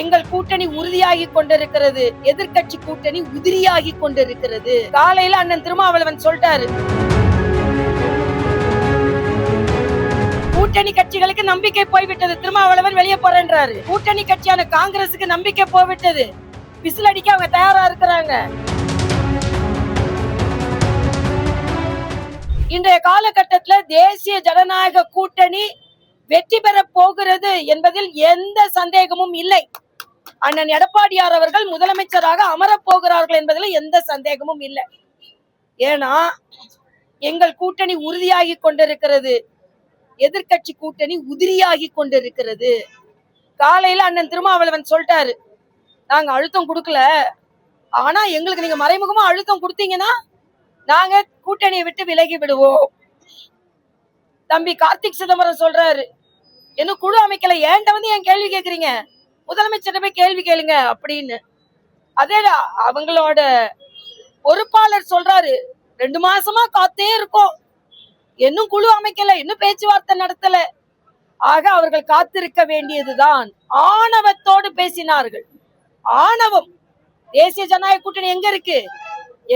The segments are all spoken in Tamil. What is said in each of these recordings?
எங்கள் கூட்டணி உறுதியாகி கொண்டிருக்கிறது. எதிர்க்கட்சி கூட்டணி உதிரியாகி கொண்டிருக்கிறது. காலையில அண்ணன் திருமாவளவன் சொல்லிட்டாரு. கூட்டணி கட்சிகளுக்கு நம்பிக்கை போய்விட்டது. திருமாவளவன் வெளியே போறேன்றாரு. கூட்டணி கட்சியான காங்கிரசுக்கு நம்பிக்கை போய்விட்டது. விசில் அடிக்க அவங்க தயாரா இருக்கிறாங்க. இன்றைய காலகட்டத்துல தேசிய ஜனநாயக கூட்டணி வெற்றி பெற போகிறது என்பதில் எந்த சந்தேகமும் இல்லை. அண்ணன் எடப்பாடியார் அவர்கள் முதலமைச்சராக அமரப் போகிறார்கள் என்பதில் எந்த சந்தேகமும் இல்லை. ஏன்னா எங்கள் கூட்டணி உறுதியாகி கொண்டிருக்கிறது. எதிர்க்கட்சி கூட்டணி உதிரியாகி கொண்டிருக்கிறது. காலையில அண்ணன் திருமாவளவன் சொல்லிட்டாரு நாங்க அழுத்தம் கொடுக்கல. ஆனா எங்களுக்கு நீங்க மறைமுகமா அழுத்தம் கொடுத்தீங்கன்னா நாங்க கூட்டணியை விட்டு விலகி விடுவோம். தம்பி கார்த்திக் சிதம்பரம் சொல்றாரு என்ன குழு அமைக்கல? ஏன்ட்ட வந்து ஏன் கேள்வி கேக்குறீங்க? முதலமைச்சர் போய் கேள்வி கேளுங்க அப்படின்னு. அதே அவங்களோட பொறுப்பாளர் சொல்றாரு ரெண்டு மாசமா காத்தே இருக்கோம். இன்னும் குழு அமைக்கல இன்னும் பேச்சுவார்த்தை நடத்தல. ஆக அவர்கள் காத்திருக்க வேண்டியதுதான். ஆணவத்தோடு பேசினார்கள். ஆணவம். தேசிய ஜனநாயக கூட்டணி எங்க இருக்கு?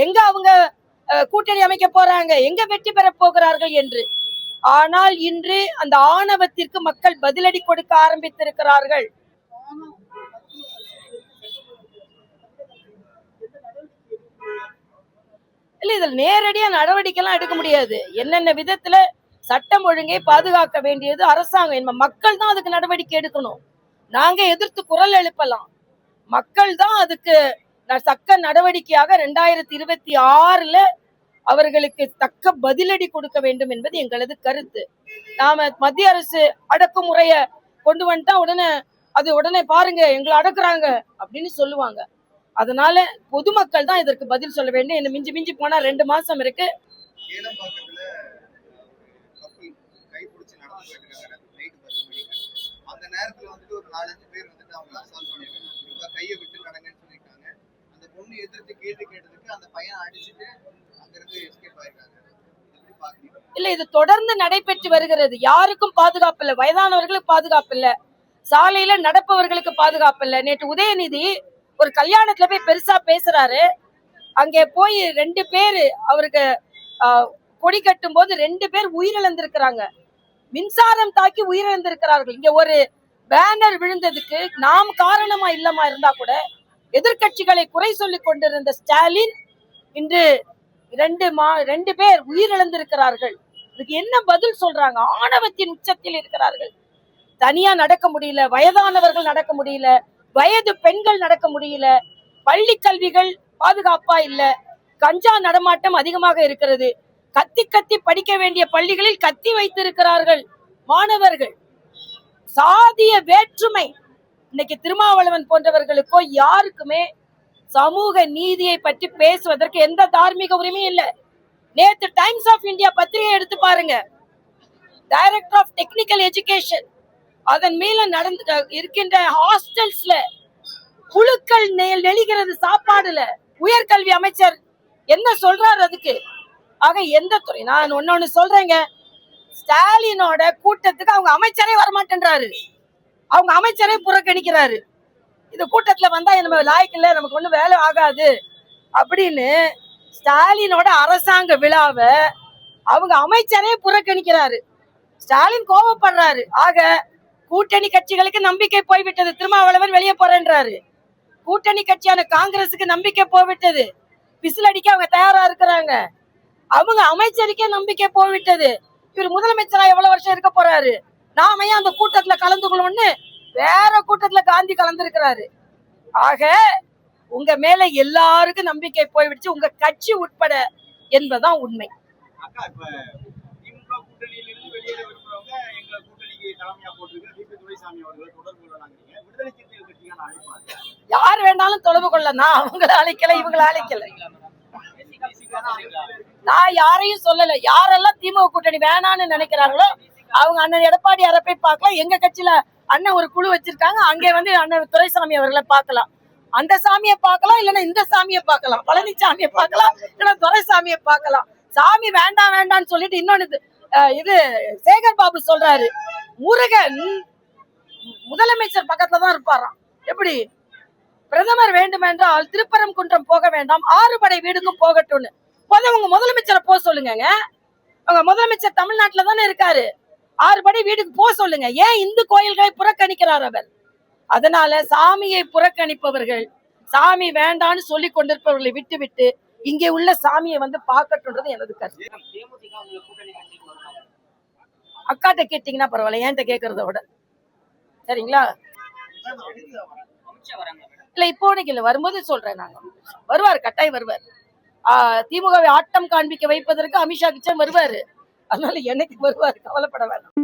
எங்க அவங்க கூட்டணி அமைக்க போறாங்க? எங்க வெற்றி பெற போகிறார்கள் என்று. ஆனால் இன்று அந்த ஆணவத்திற்கு மக்கள் பதிலடி கொடுக்க ஆரம்பித்திருக்கிறார்கள். இல்ல இதுல நேரடியா நடவடிக்கை எல்லாம் எடுக்க முடியாது. என்னென்ன விதத்துல சட்டம் ஒழுங்கை பாதுகாக்க வேண்டியது அரசாங்கம். நம்ம மக்கள் தான் அதுக்கு நடவடிக்கை எடுக்கணும். நாங்க எதிர்த்து குரல் எழுப்பலாம். மக்கள் தான் அதுக்கு தக்க நடவடிக்கையாக ரெண்டாயிரத்தி இருபத்தி ஆறுல அவர்களுக்கு தக்க பதிலடி கொடுக்க வேண்டும் என்பது எங்களது கருத்து. நாம மத்திய அரசு அடக்குமுறைய கொண்டு வந்துட்டா உடனே அது உடனே பாருங்க எங்களை அடக்குறாங்க அப்படின்னு சொல்லுவாங்க. அதனால பொதுமக்கள் தான் இதற்கு பதில் சொல்ல வேண்டும். என்ன மிஞ்சி மிஞ்சி போனா ரெண்டு மாசம் இருக்கு. ஏலம்பாக்கத்துல கப்பல் கைப்பிடிச்சு நடந்து போயிட்டு இருக்காங்க நைட்டு பத்து மணிக்கு அந்த நேரத்துல வந்துட்டு ஒரு நாலஞ்சு பேர் வந்துட்டு அவங்க அசால்ட் பண்ணிருக்காங்க. இப்ப கையை விட்டு நடங்கன்னு சொல்லியிருக்காங்க. அந்த பொண்ணு எதிர்த்து கேள்வி கேட்டதுக்கு அந்த பையன் அடிச்சுட்டு அங்க இருந்து எஸ்கேப் ஆயிருக்காங்க எப்படி பாக்குறீங்க இல்ல இது தொடர்ந்து நடைபெற்று வருகிறது. யாருக்கும் பாதுகாப்பு இல்ல. வயதானவர்களுக்கு பாதுகாப்பு இல்ல. சாலையில நடப்பவர்களுக்கு பாதுகாப்பு இல்ல. நேற்று உதயநிதி ஒரு கல்யாணத்துல போய் பெருசா பேசுறாரு. அங்கே போய் ரெண்டு பேரு அவருக்கு கொடி கட்டும் போது ரெண்டு பேர் உயிரிழந்திருக்கிறாங்க. மின்சாரம் தாக்கி உயிரிழந்திருக்கிறார்கள். இங்க ஒரு பேனர் விழுந்ததுக்கு நாம் காரணமா இல்லமா இருந்தா கூட எதிர்க்கட்சிகளை குறை சொல்லி கொண்டிருந்த ஸ்டாலின் இன்று ரெண்டு மா ரெண்டு பேர் உயிரிழந்திருக்கிறார்கள். இதுக்கு என்ன பதில் சொல்றாங்க? ஆணவத்தின் உச்சத்தில் இருக்கிறார்கள். தனியா நடக்க முடியல வயதானவர்கள் நடக்க முடியல வயது பெண்கள் நடக்க முடியல. பள்ளி கல்விகள் பாதுகாப்பா இல்ல. கஞ்சா நடமாட்டம் அதிகமாக இருக்கிறது. கத்தி கத்தி படிக்க வேண்டிய பள்ளிகளில் கத்தி வைத்திருக்கிறார்கள் மாணவர்கள். சாதிய வேற்றுமை. இன்னைக்கு திருமாவளவன் போன்றவர்களுக்கோ யாருக்குமே சமூக நீதியை பற்றி பேசுவதற்கு எந்த தார்மீக உரிமையும் இல்லை. நேற்று டைம்ஸ் ஆஃப் இந்தியா பத்திரிகை எடுத்து பாருங்க. Director of technical education. அதன் மேல நடந்து இருக்கின்ற ஹாஸ்டல்ஸ்ல புழுக்கள் நெல் நெளிகிறது சாப்பாடுல. உயர்கல்வி அமைச்சர் என்ன சொல்றாரு அதுக்கு? ஆக எந்த துறை? நான் ஒன்னொன்னு சொல்றேங்க. ஸ்டாலினோட கூட்டத்துக்கு அவங்க அமைச்சரே வரமாட்டேன்றாரு. அவங்க அமைச்சரே புறக்கணிக்கிறாரு. இந்த கூட்டத்துல வந்தா நம்ம லாய்க்கு இல்ல நமக்கு ஒண்ணும் வேலை ஆகாது. அப்படின்னு ஸ்டாலினோட அரசாங்க விழாவை அவங்க அமைச்சரே புறக்கணிக்கிறாரு. ஸ்டாலின் கோபப்படுறாரு ஆக கூட்டணி கட்சிகளுக்கு நம்பிக்கை போய்விட்டது. திருமாவளவன் வெளியே போறேன்றாரு. கூட்டணி கட்சியான காங்கிரசுக்கு நம்பிக்கை போய்விட்டது. விசில் அடிக்க அவங்க தயாரா இருக்கிறாங்க. அவங்க அமைச்சருக்கே நம்பிக்கை போய்விட்டது. இவர் முதலமைச்சரா எவ்வளவு வருஷம் இருக்க போறாரு? நாம ஏன் அந்த கூட்டத்துல கலந்துக்கணும்னு வேற கூட்டத்துல காந்தி கலந்துருக்கிறாரு. ஆக உங்க மேல எல்லாருக்கும் நம்பிக்கை போய்விடுச்சு. உங்க கட்சி உட்பட என்பதுதான் உண்மை. யார்? வேணாலும் தொடர்பு கொள்ளலாம். அவங்கள அழைக்கல இவங்கள அழைக்கல. நான் யாரையும் சொல்லல. யாரெல்லாம் திமுக கூட்டணி வேணான்னு நினைக்கிறாங்களோ அவங்க அண்ணன் எடப்பாடியாரை போய் பார்க்கலாம். எங்க கட்சியில அண்ணன் ஒரு குழு வச்சிருக்காங்க. அங்கே வந்து அண்ணன் துரைசாமி அவர்களை பார்க்கலாம். அந்த சாமியை பார்க்கலாம் இல்லைன்னா இந்த சாமியை பார்க்கலாம். பழனிசாமியை பார்க்கலாம் இல்லைன்னா துரைசாமியை பார்க்கலாம். சாமி வேண்டாம் வேண்டாம்னு சொல்லிட்டு இன்னொன்னு இது, அஹ், இது சேகர் பாபு சொல்றாரு. முருகன் முதலமைச்சர் பக்கத்துல தான் இருப்பாராம். எப்படி? பிரதமர் வேண்டுமென்றால் திருப்பரங்குன்றம் போக வேண்டாம் ஆறுபடை வீடுக்கும் போகட்டும்னு. முதல்ல உங்க முதலமைச்சரை போக சொல்லுங்கங்க. உங்க முதலமைச்சர் தமிழ்நாட்டுல தானே இருக்காரு. ஆறுபடை வீடுக்கு போக சொல்லுங்க. ஏன் இந்து கோயில்களை புறக்கணிக்கிறார் அவர்? அதனால சாமியை புறக்கணிப்பவர்கள் சாமி வேண்டான்னு சொல்லி கொண்டிருப்பவர்களை விட்டு விட்டு இங்கே உள்ள சாமியை வந்து பார்க்கட்டும்ன்றது எனது கருத்து. அக்காட்ட கேட்டீங்கன்னா பரவாயில்ல என்கிட்ட கேட்கறத விட. சரிங்களா? இல்ல இப்போ இல்ல வரும்போது சொல்றேன் நாங்க. வருவார் கட்டாயம் வருவார். ஆஹ் திமுகவை ஆட்டம் காண்பிக்க வைப்பதற்கு அமித்ஷா கிச்சன் வருவாரு. அதனால என்னைக்கு வருவார் கவலைப்பட வேண்டாம்